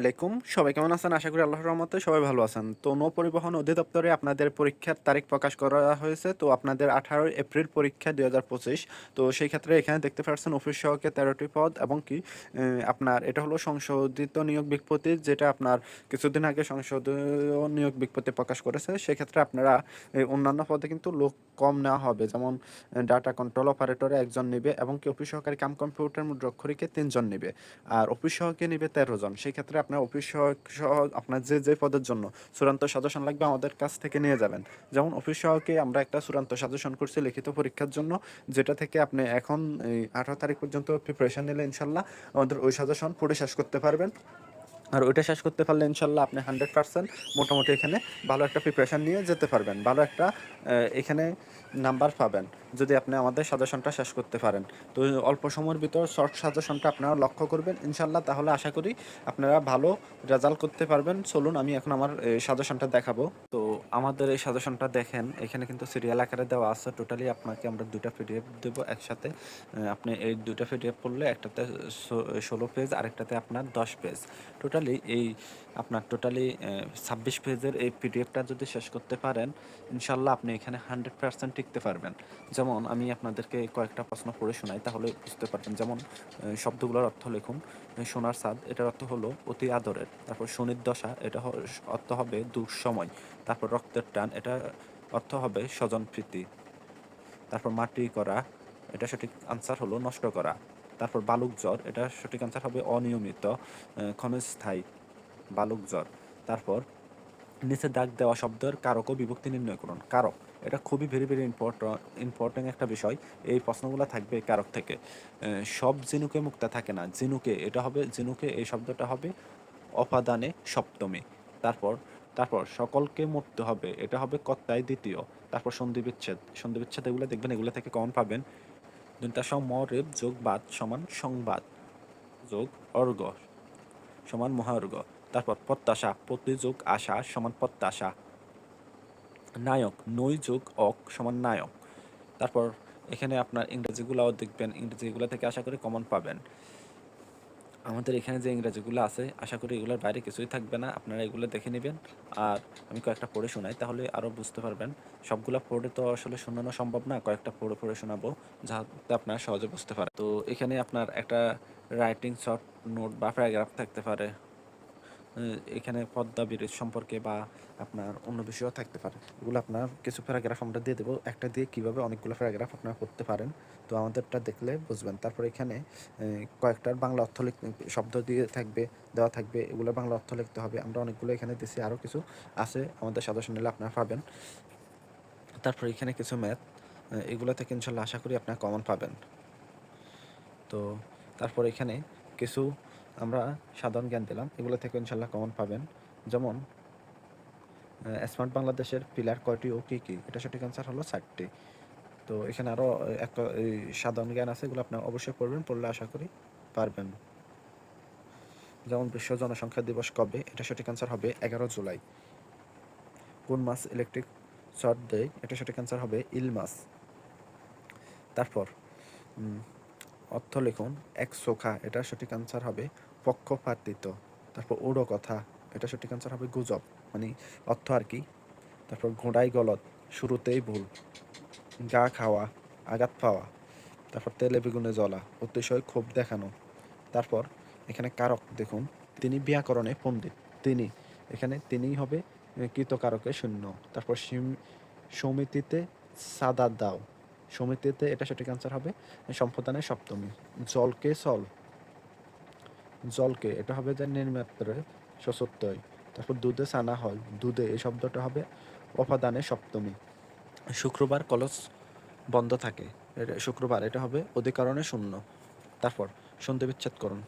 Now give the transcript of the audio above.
আলাইকুম। সবাই কেমন আছেন? আশা করি আল্লাহর রহমতে সবাই ভালো আছেন। তো নৌ পরিবহন অধিদপ্তরে আপনাদের পরীক্ষার তারিখ প্রকাশ করা হয়েছে। তো আপনাদের আঠারোই এপ্রিল পরীক্ষা দুই হাজার পঁচিশ। তো সেই ক্ষেত্রে এখানে দেখতে পাচ্ছেন অফিস সহকে তেরোটি পদ এবং কি আপনার এটা হলো সংশোধিত নিয়োগ বিজ্ঞপ্তি যেটা আপনার কিছুদিন আগে সংশোধনীয় নিয়োগ বিজ্ঞপ্তি প্রকাশ করেছে। সেক্ষেত্রে আপনারা অন্যান্য পদে কিন্তু লোক কম নেওয়া হবে। যেমন ডাটা কন্ট্রোল অপারেটরে একজন নেবে এবং কি অফিস সহকারী কাম কম্পিউটার মুদ্রাক্ষরীকে তিনজন নেবে। আর অফিস সহকে নেবে তেরো জন। সেই ক্ষেত্রে আপনার অফিস সহায়ক সহ আপনার যে যে পদের জন্য চূড়ান্ত সাজেশন লাগবে আমাদের কাছ থেকে নিয়ে যাবেন। যেমন অফিস সহকে আমরা একটা চূড়ান্ত সাজেশন করছি লিখিত পরীক্ষার জন্য, যেটা থেকে আপনি এখন আঠারো তারিখ পর্যন্ত প্রিপারেশন নিলে ইনশাল্লাহ আমাদের ওই সাজেশন পড়ে শেষ করতে পারবেন। আর ওইটা শেষ করতে পারলে ইনশাল্লাহ আপনি হান্ড্রেড পার্সেন্ট মোটামুটি এখানে ভালো একটা প্রিপারেশন নিয়ে যেতে পারবেন। ভালো একটা এখানে নাম্বার পাবেন যদি আপনি আমাদের সাজেশনটা শেষ করতে পারেন। তো অল্প সময়ের ভিতর শর্ট সাজেশনটা আপনারা লক্ষ্য করবেন ইনশাল্লাহ। তাহলে আশা করি আপনারা ভালো রেজাল্ট করতে পারবেন। চলুন, আমি এখন আমার সাজেশনটা দেখাবো। তো আমাদের এই সাজেশনটা দেখেন, এখানে কিন্তু সিরিয়াল আকারে দেওয়া আছে। টোটালি আপনাকে আমরা দুটা পিডিএফ দেবো একসাথে। আপনি এই দুটা পিডিএফ পড়লে একটাতে ষোলো পেজ আরেকটাতে আপনার দশ পেজ টোটালি এই আপনার টোটালি ছাব্বিশ পেজের এই পিডিএফটা যদি শেষ করতে পারেন, ইনশাল্লাহ আপনি এখানে হান্ড্রেড পার্সেন্ট টিকতে পারবেন। যেমন আমি আপনাদেরকে কয়েকটা প্রশ্ন পড়ে শোনাই, তাহলে বুঝতে পারবেন। যেমন শব্দগুলোর অর্থ লিখুন সোনার স্বাদ, এটার অর্থ হলো অতি আদরের। তারপর শনির দশা, এটা অর্থ হবে দুঃসময়। তারপর রক্তের টান, এটা অর্থ হবে স্বজন প্রীতি। তারপর মাটি করা, এটা সঠিক আনসার হলো নষ্ট করা। তারপর বালুক জ্বর, এটা সঠিক আনসার হবে অনিয়মিত ক্ষণস্থায়ী বালুক জ্বর। তারপর নিচে দাগ দেওয়া শব্দের কারক ও বিভক্তি নির্ণয় করুন। কারক, এটা খুবই ভেরি ভেরি ইম্পর্টেন্ট ইম্পর্টেন্ট একটা বিষয়। এই প্রশ্নগুলো থাকবে কারক থেকে। সব জিনুকে মুক্তা থাকে না। জিনুকে, এটা হবে, জিনুকে, এই শব্দটা হবে অপাদানে সপ্তমী। তারপর তারপর সকলকে মরতে হবে, এটা হবে কর্তায় দ্বিতীয়। তারপর সন্ধি বিচ্ছেদ সন্ধি বিচ্ছেদ এগুলো দেখবেন, এগুলো থেকে কমন পাবেন। দুটা সম রেপ যোগ বাদ সমান সংবাদ, যোগ অর্গ সমান মহার্ঘ তারপর প্রত্যাশা প্রতিযোগ আশা সমান প্রত্যাশা নায়ক, নৈ যোগ অক সমান নায়ক। তারপর এখানে আপনার ইংরেজিগুলাও দেখবেন, ইংরেজিগুলো থেকে আশা করি কমন পাবেন। আমাদের এখানে যে ইংরাজিগুলো আছে, আশা করি এগুলোর বাইরে কিছুই থাকবে না। আপনারা এগুলো দেখে নেবেন। আর আমি কয়েকটা পড়ে শোনাই, তাহলে আরও বুঝতে পারবেন। সবগুলো পড়ে তো আসলে শোনানো সম্ভব না, কয়েকটা পড়ে পড়ে শোনাবো, যাতে আপনারা সহজে বুঝতে পারে তো এখানে আপনার একটা রাইটিং শর্ট নোট বা প্যারাগ্রাফ থাকতে পারে। এখানে পদ্মা ব্রিজ সম্পর্কে বা আপনার অন্য বিষয়ও থাকতে পারে। এগুলো আপনার কিছু প্যারাগ্রাফ আমরা দিয়ে দেবো। একটা দিয়ে কীভাবে অনেকগুলো প্যারাগ্রাফ আপনারা করতে পারেন। তো আমাদেরটা দেখলে বুঝবেন। তারপর এখানে কয়েকটার বাংলা অর্থ লিখ, শব্দ দিয়ে থাকবে, দেওয়া থাকবে। এগুলো বাংলা অর্থ লিখতে হবে। আমরা অনেকগুলো এখানে দিছি আরও কিছু আছে আমাদের সাজেশন নিলে আপনারা পাবেন। তারপর এখানে কিছু ম্যাথ এগুলো থেকে ইনশাল্লাহ আশা করি আপনারা কমন পাবেন। তো তারপর এখানে কিছু আমরা সাধারণ জ্ঞান দিলাম। এগুলো থেকে ইনশাল্লাহ কমন পাবেন। যেমন স্মার্ট বাংলাদেশের পিলার কয়টি ও কী কী? এটা সঠিক অ্যান্সার হলো চারটি। তো এখানে আরও এক সাধারণ জ্ঞান আছে, এগুলো আপনার অবশ্যই পড়বেন, পড়লে আশা করি পারবেন। যেমন, বিশ্ব জনসংখ্যা দিবস কবে? এটা সঠিক অ্যান্সার হবে এগারো জুলাই। কোন মাস ইলেকট্রিক শর্ট দেয়? এটা সঠিক অ্যান্সার হবে ইল মাছ তারপর অর্থ লিখুন, এক সোখা এটা সঠিক আনসার হবে পক্ষপাতিত তারপর উড়ো কথা, এটা সঠিক আনসার হবে গুজব মানে অর্থ আর কি। তারপর ঘোড়াই গলত শুরুতেই ভুল। গা খাওয়া, আঘাত পাওয়া। তারপর তেলে বেগুনে জ্বলা, অতিশয় ক্ষোভ দেখানো। তারপর এখানে কারক দেখুন, তিনি ব্যাকরণে পণ্ডিত। তিনি, এখানে তিনিই হবে কৃতকারকে শূন্য। তারপর সমিতিতে সাদা দাও। সমিতিতে এটা সঠিক আনসার হবে। সম্প্রদানের সপ্তমী। জলকে সল। জলকে, এটা হবে যে নির্মাত্রে সশত্তই তারপর দুধে সানা হল। দুধে এই শব্দটা হবে অপাদানে সপ্তমী। শুক্রবার কলস বন্ধ থাকে। শুক্রবার, এটা হবে অধিকারণে শূন্য। তারপর সন্ধি বিচ্ছেদ করুন।